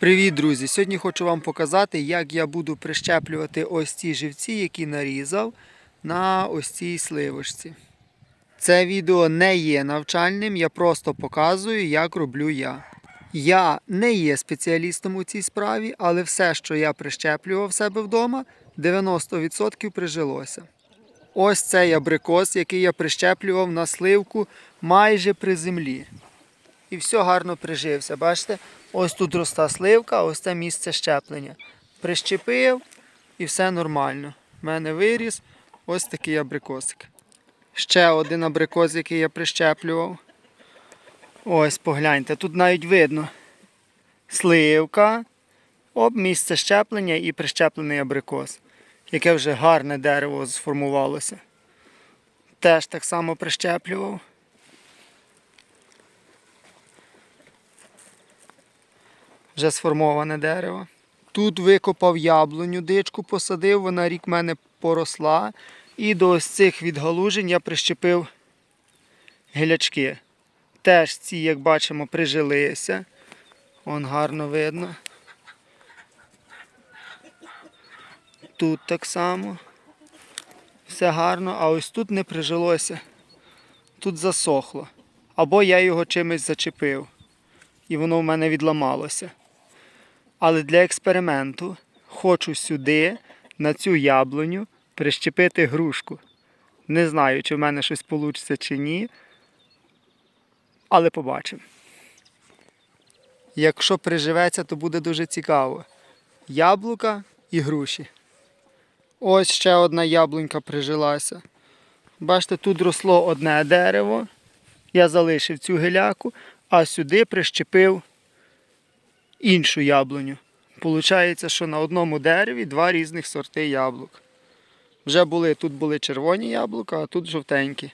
Привіт, друзі! Сьогодні хочу вам показати, як я буду прищеплювати ось ці живці, які нарізав на ось цій сливочці. Це відео не є навчальним, я просто показую, як роблю я. Я не є спеціалістом у цій справі, але все, що я прищеплював себе вдома, 90% прижилося. Ось цей абрикос, який я прищеплював на сливку майже при землі. І все гарно прижився. Бачите? Ось тут роста сливка, ось це місце щеплення. Прищепив і все нормально. У мене виріс ось такий абрикосик. Ще один абрикос, який я прищеплював. Ось погляньте, тут навіть видно сливка, об місце щеплення і прищеплений абрикос, яке вже гарне дерево сформувалося. Теж так само прищеплював. Вже сформоване дерево. Тут викопав яблуню, дичку посадив, вона рік в мене поросла. І до ось цих відгалужень я прищепив гілячки. Теж ці, як бачимо, прижилися. Вон гарно видно. Тут так само. Все гарно, а ось тут не прижилося. Тут засохло. Або я його чимось зачепив. І воно в мене відламалося. Але для експерименту хочу сюди, на цю яблуню, прищепити грушку. Не знаю, чи в мене щось вийде чи ні. Але побачимо. Якщо приживеться, то буде дуже цікаво. Яблука і груші. Ось ще одна яблунька прижилася. Бачите, тут росло одне дерево. Я залишив цю гиляку, а сюди прищепив іншу яблуню. Получається, що на одному дереві два різних сорти яблук. Вже були, тут були червоні яблука, а тут жовтенькі.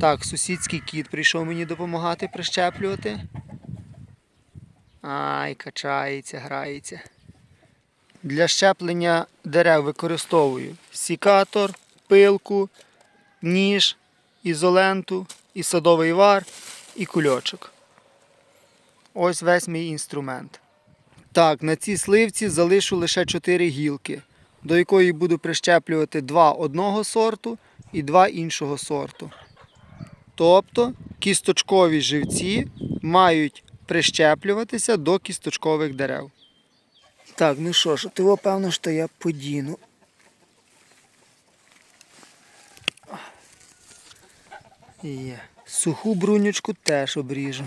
Так, сусідський кіт прийшов мені допомагати прищеплювати. Ай, качається, грається. Для щеплення дерев використовую сікатор, пилку, ніж, ізоленту, і садовий вар, і кульочок. Ось весь мій інструмент. Так, на цій сливці залишу лише 4 гілки, до якої буду прищеплювати два одного сорту і два іншого сорту. Тобто кісточкові живці мають прищеплюватися до кісточкових дерев. Так, ну що ж, того певно, що я подіну. Є. Суху брунючку теж обріжу.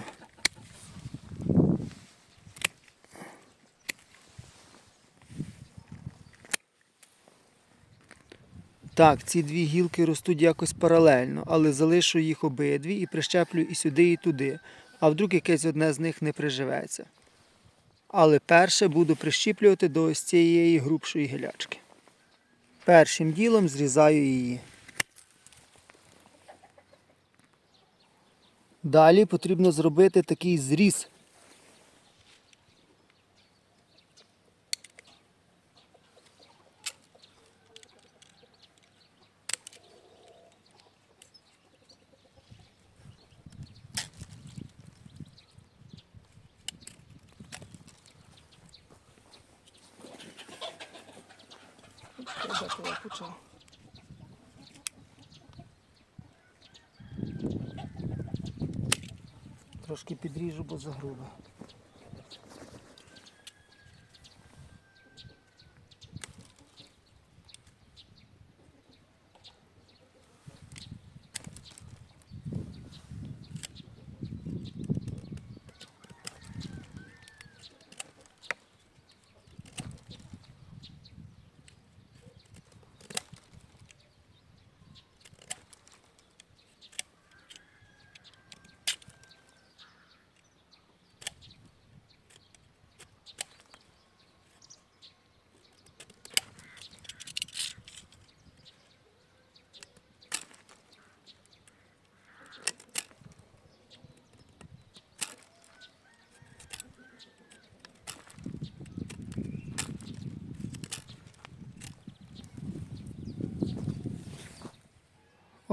Так, ці дві гілки ростуть якось паралельно, але залишу їх обидві і прищеплю і сюди, і туди. А вдруг якесь одне з них не приживеться. Але перше буду прищіплювати до ось цієї грубшої гілячки. Першим ділом зрізаю її. Далі потрібно зробити такий зріз. Трошки підріжу, бо загрубо.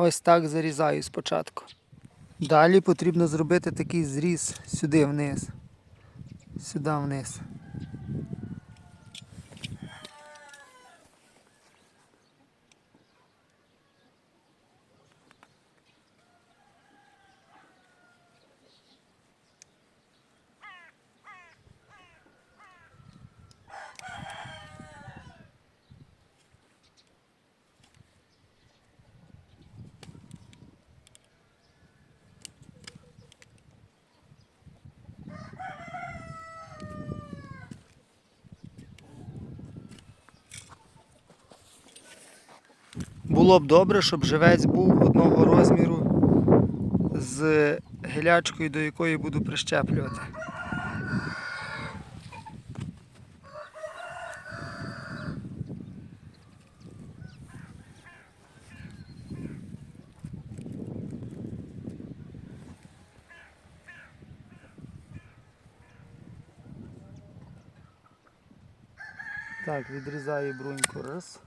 Ось так зарізаю спочатку. Далі потрібно зробити такий зріз сюди вниз. сюди вниз. Було б добре, щоб живець був одного розміру з гелячкою, до якої буду прищеплювати. Так, відрізаю бруньку раз.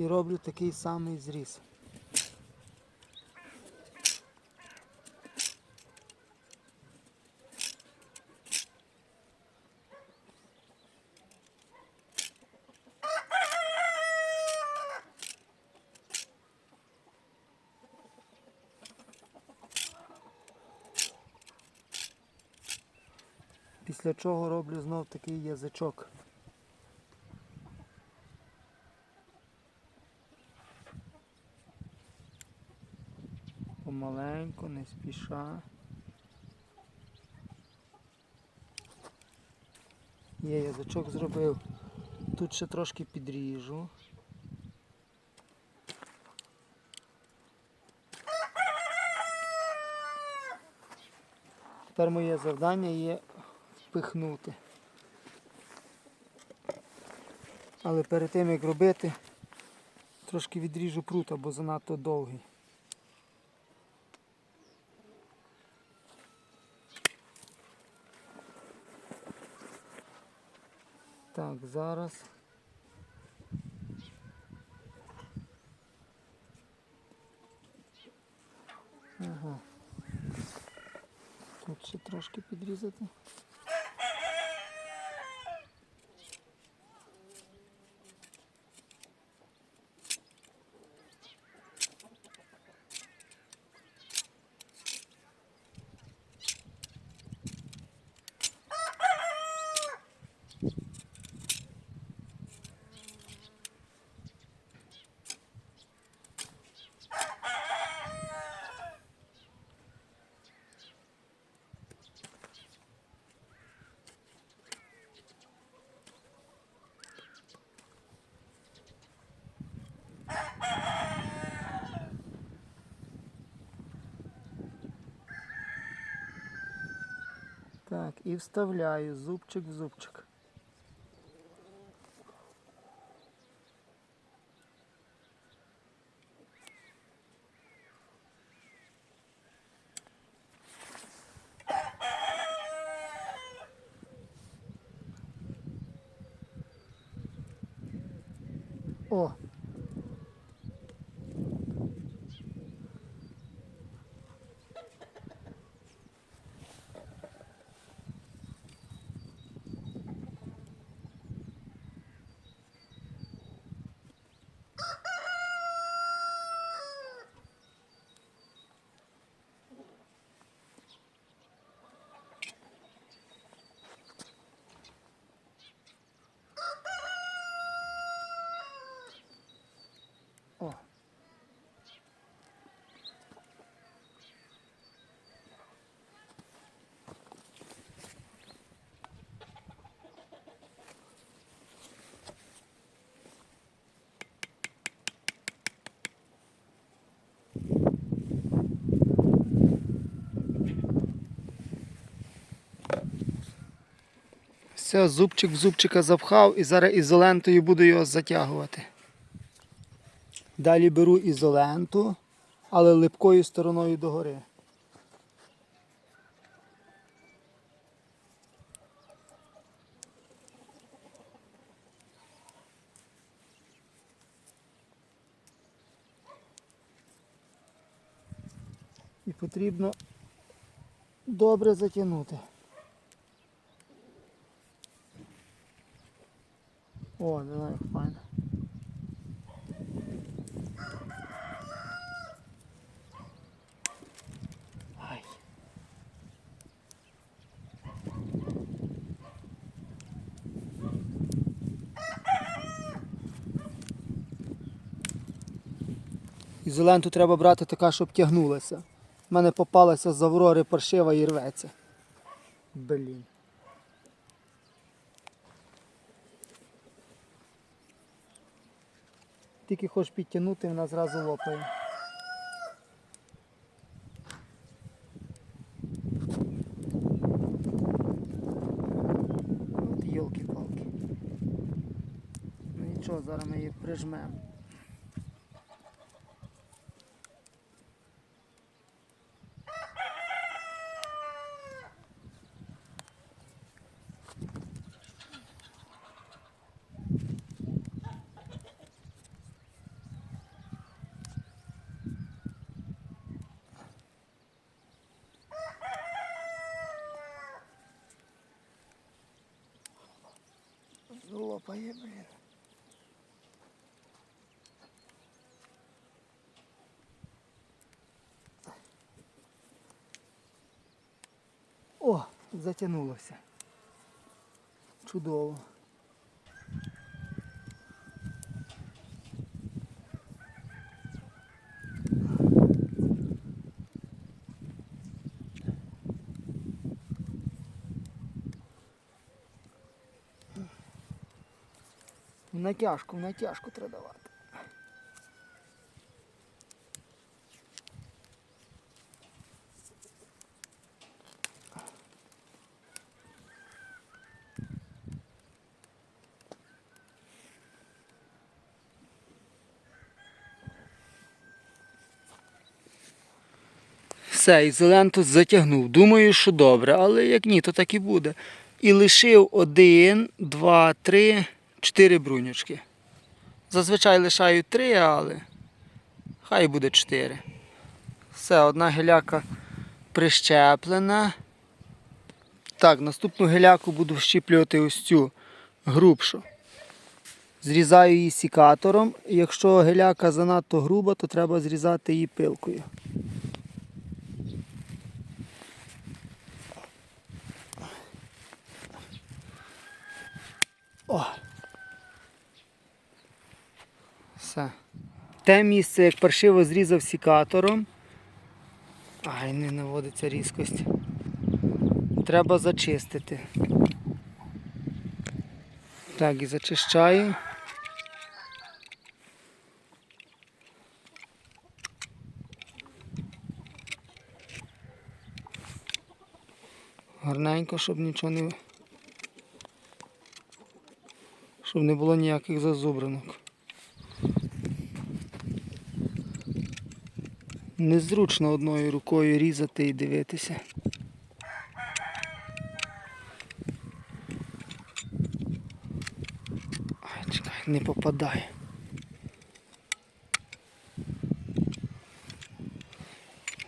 І роблю такий самий зріз. Після чого роблю знов такий язичок. Помаленьку, не спіша. Є язичок зробив. Тут ще трошки підріжу. Тепер моє завдання є впихнути. Але перед тим як робити, трошки відріжу прута, бо занадто довгий. Так, зараз. Ага. Тут ще трошки підрізати. Так, і вставляю зубчик в зубчик. Все, зубчик в зубчика запхав і зараз ізолентою буду його затягувати. Далі беру ізоленту, але липкою стороною догори. І потрібно добре затягнути. О, давай, файно. Ай. Ізоленту треба брати така, щоб тягнулася. У мене попалася з аврори паршива і рветься. Блін. Тільки хочеш підтягнути, вона зразу лопає. От йолки-палки. Ну нічого, зараз ми її прижмемо. Лопає, блін. О, затягнулося. Чудово. Натяжку, натяжку треба давати. Все, ізоленту затягнув. Думаю, що добре, але як ні, то так і буде. І лишив один, два, три, чотири брунючки. Зазвичай лишаю три, але хай буде чотири. Все, одна геляка прищеплена. Так, наступну геляку буду вщіплювати ось цю грубшу. Зрізаю її сікатором. Якщо геляка занадто груба, то треба зрізати її пилкою. О! Все. Те місце, як паршиво зрізав сікатором. Ай, не наводиться різкость. Треба зачистити. Так, і зачищаю. Гарненько, щоб нічого не. Щоб не було ніяких зазубранок. Незручно одною рукою різати і дивитися. Ай, чекай, не попадає.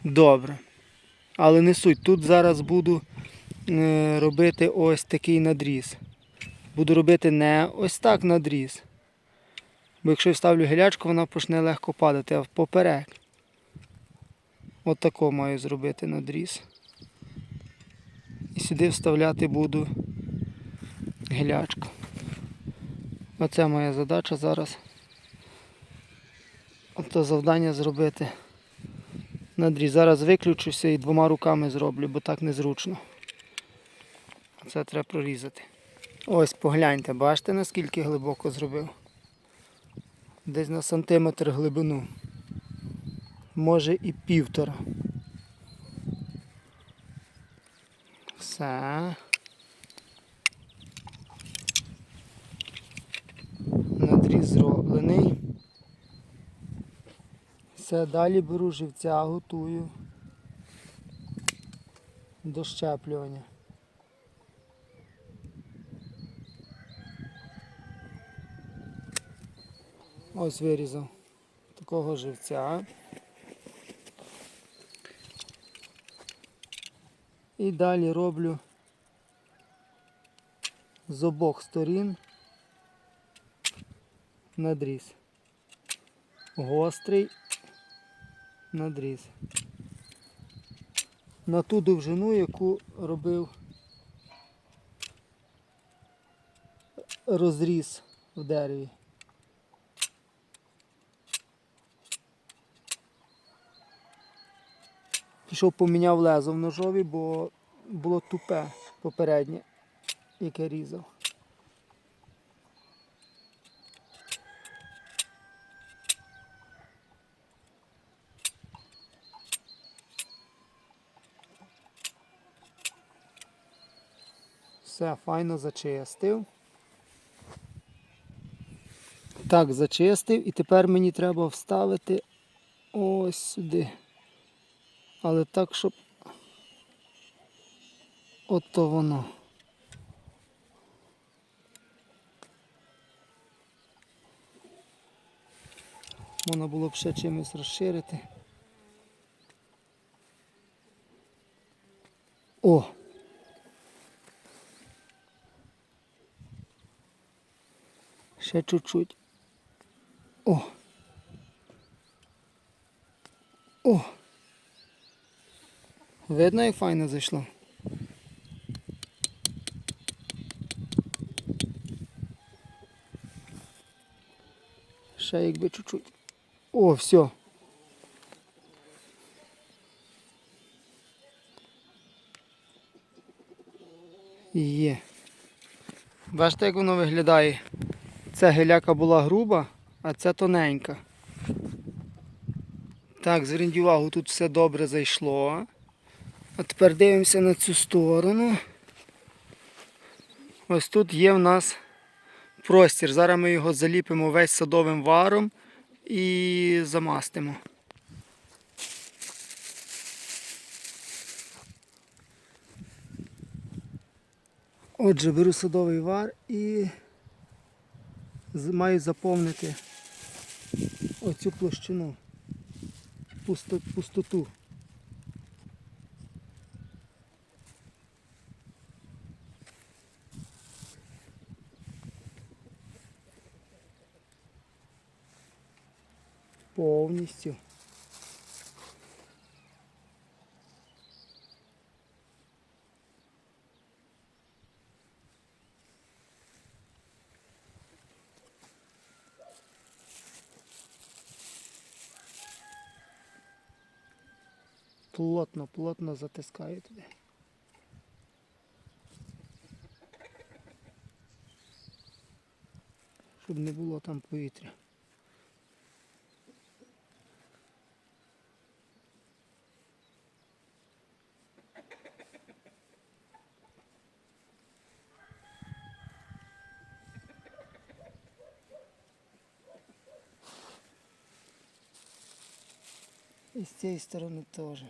Добре. Але не суть. Тут зараз буду е, робити ось такий надріз. Буду робити не ось так надріз. Бо якщо я вставлю гілячку, вона почне легко падати, а поперек. От маю зробити надріз. І сюди вставляти буду гілячку. Оце моя задача зараз. Ото завдання зробити надріз. Зараз виключуся і двома руками зроблю, бо так незручно. Це треба прорізати. Ось погляньте, бачите наскільки глибоко зробив? Десь на сантиметр глибину. Може і півтора. Все. Надріз зроблений. Все, далі беру живця, готую до щеплювання. Ось вирізав такого живця. І далі роблю з обох сторін надріз. Гострий надріз. На ту довжину, яку робив розріз в дереві. Пішов поміняв лезо в ножові, бо було тупе попереднє, яке різав. Все, файно зачистив. Так, зачистив і тепер мені треба вставити ось сюди. Але так, щоб ото воно. Можна було б ще чимось розширити. О! Ще чуть-чуть. О! О! Видно, як файно зайшло. Ще якби чуть-чуть. О, все. Є. Бачите, як воно виглядає? Ця геляка була груба, а ця тоненька. Так, зверніть увагу, тут все добре зайшло. А тепер дивимося на цю сторону. Ось тут є в нас простір. Зараз ми його заліпимо весь садовим варом і замастимо. Отже, беру садовий вар і маю заповнити оцю площину, пустоту. Повністю. Плотно, плотно затискаю туди. Щоб не було там повітря. І з цієї стороны теж.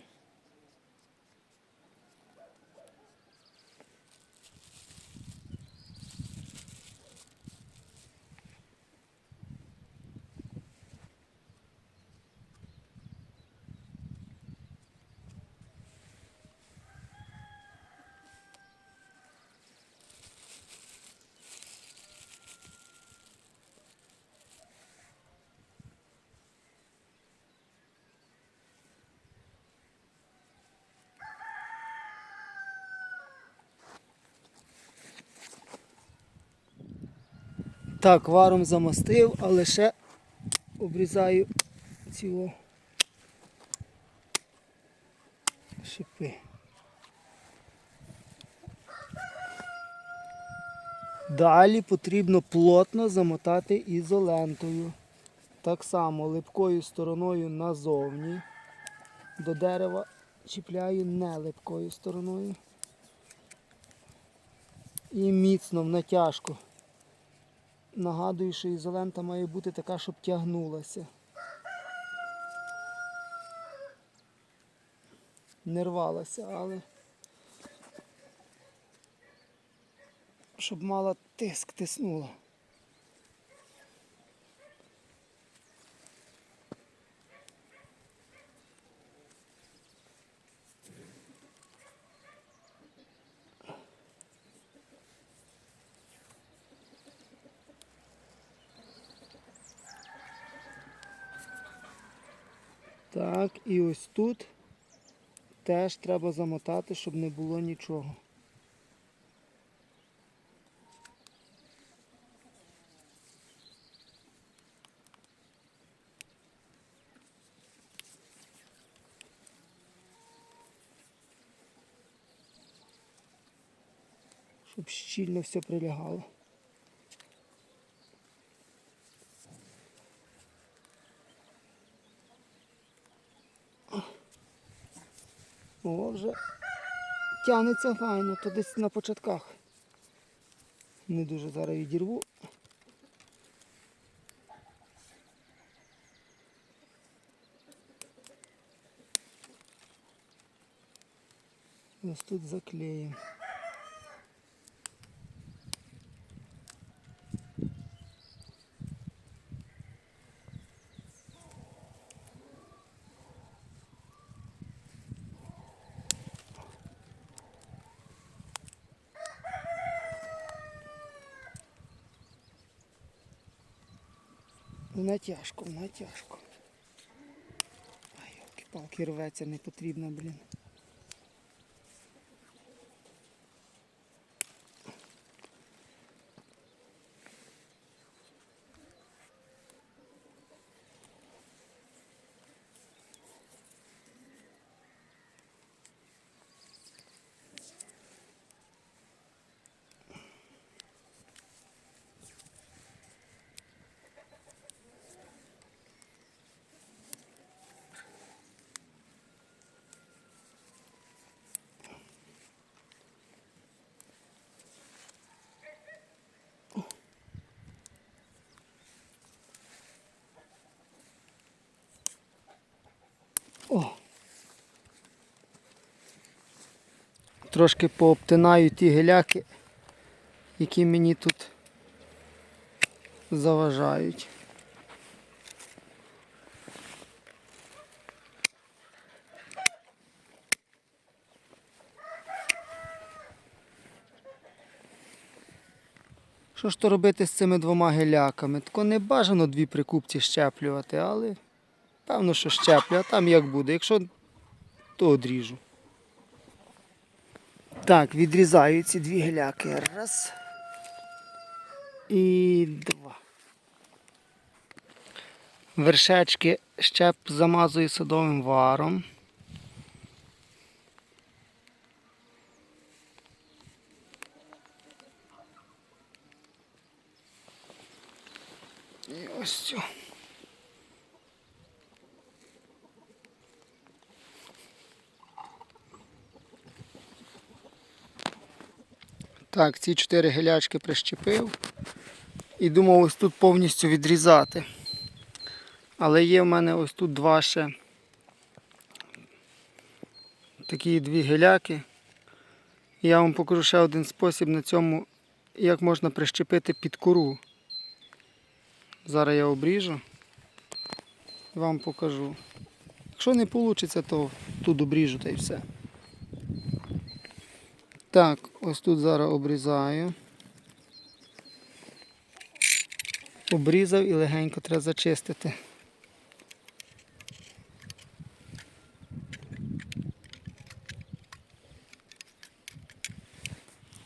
Так, варом замастив, але ще обрізаю ці о шипи. Далі потрібно плотно замотати ізолентою. Так само липкою стороною назовні. До дерева чіпляю не липкою стороною. І міцно в натяжку. Нагадую, що ізолента має бути така, щоб тягнулася. Не рвалася, але щоб мала тиск, тиснула. Так, і ось тут теж треба замотати, щоб не було нічого. Щоб щільно все прилягало. О, вже тягнеться файно, то десь на початках. Не дуже зараз відірву. Ось тут заклеїмо. Тяжко, вона. Ай, палки рветься, не потрібно, блін. О. Трошки пообтинаю ті геляки, які мені тут заважають. Що ж то робити з цими двома геляками? Тако не бажано дві прикупці щеплювати, але Певно, що щеплю, а там як буде. Якщо, то одріжу. Так, відрізаю ці дві геляки. Раз. І два. Вершечки щеп замазую садовим варом. І ось цю. Так, ці чотири гелячки прищепив і думав ось тут повністю відрізати. Але є в мене ось тут два ще такі дві геляки. Я вам покажу ще один спосіб на цьому, як можна прищепити під кору. Зараз я обріжу і вам покажу. Якщо не вийде, то тут обріжу та й все. Так, ось тут зараз обрізаю. Обрізав і легенько треба зачистити.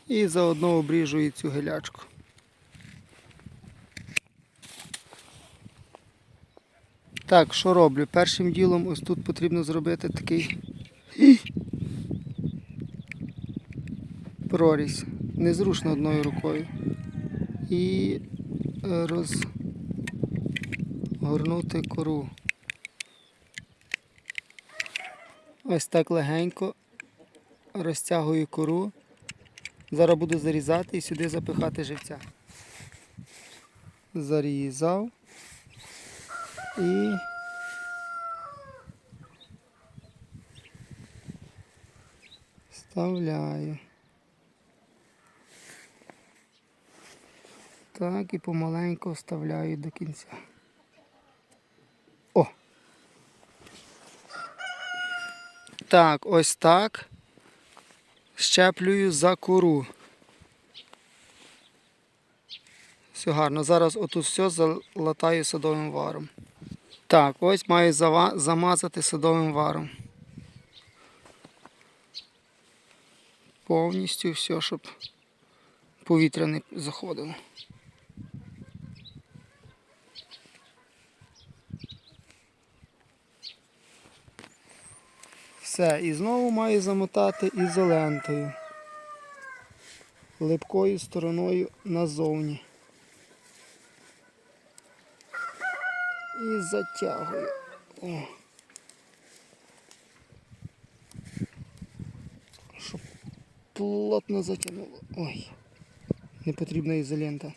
І заодно обріжу і цю гелячку. Так, що роблю? Першим ділом ось тут потрібно зробити такий прорізь. Незручно одною рукою. І е, розгорнути кору. Ось так легенько розтягую кору. Зараз буду зарізати і сюди запихати живця. Зарізав і вставляю. Так, і помаленьку вставляю до кінця. О! Так, ось так. Щеплюю за кору. Все гарно. Зараз отут все залатаю садовим варом. Так, ось маю замазати садовим варом. Повністю все, щоб повітря не заходило. Все, і знову маю замотати ізолентою. Липкою стороною назовні. І затягую. О. Щоб плотно затягнуло. Ой. Не потрібна ізолента.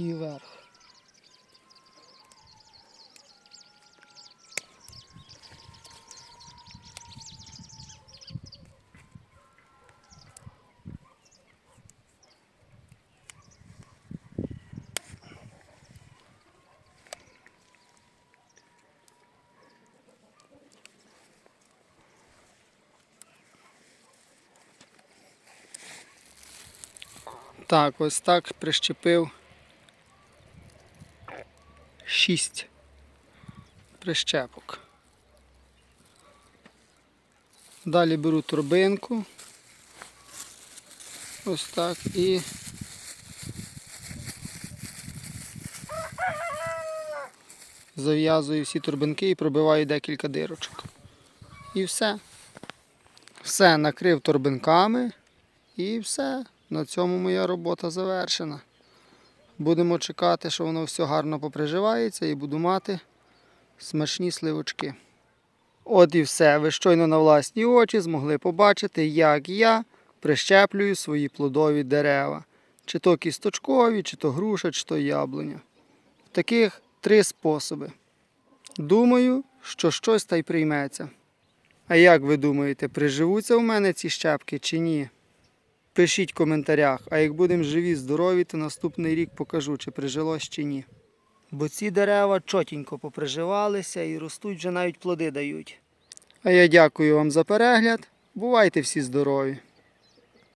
І вверх. Так, ось так прищепив шість прищепок. Далі беру турбинку. Ось так і зав'язую всі турбинки і пробиваю декілька дирочок. І все. Все накрив турбинками і все. На цьому моя робота завершена. Будемо чекати, що воно все гарно поприживається і буду мати смачні сливочки. От і все. Ви щойно на власні очі змогли побачити, як я прищеплюю свої плодові дерева. Чи то кісточкові, чи то груша, чи то яблуня. Таких три способи. Думаю, що щось та й прийметься. А як ви думаєте, приживуться у мене ці щепки чи ні? Пишіть в коментарях, а як будемо живі, здорові, то наступний рік покажу, чи прижилось чи ні. Бо ці дерева чотенько поприживалися і ростуть вже навіть плоди дають. А я дякую вам за перегляд. Бувайте всі здорові!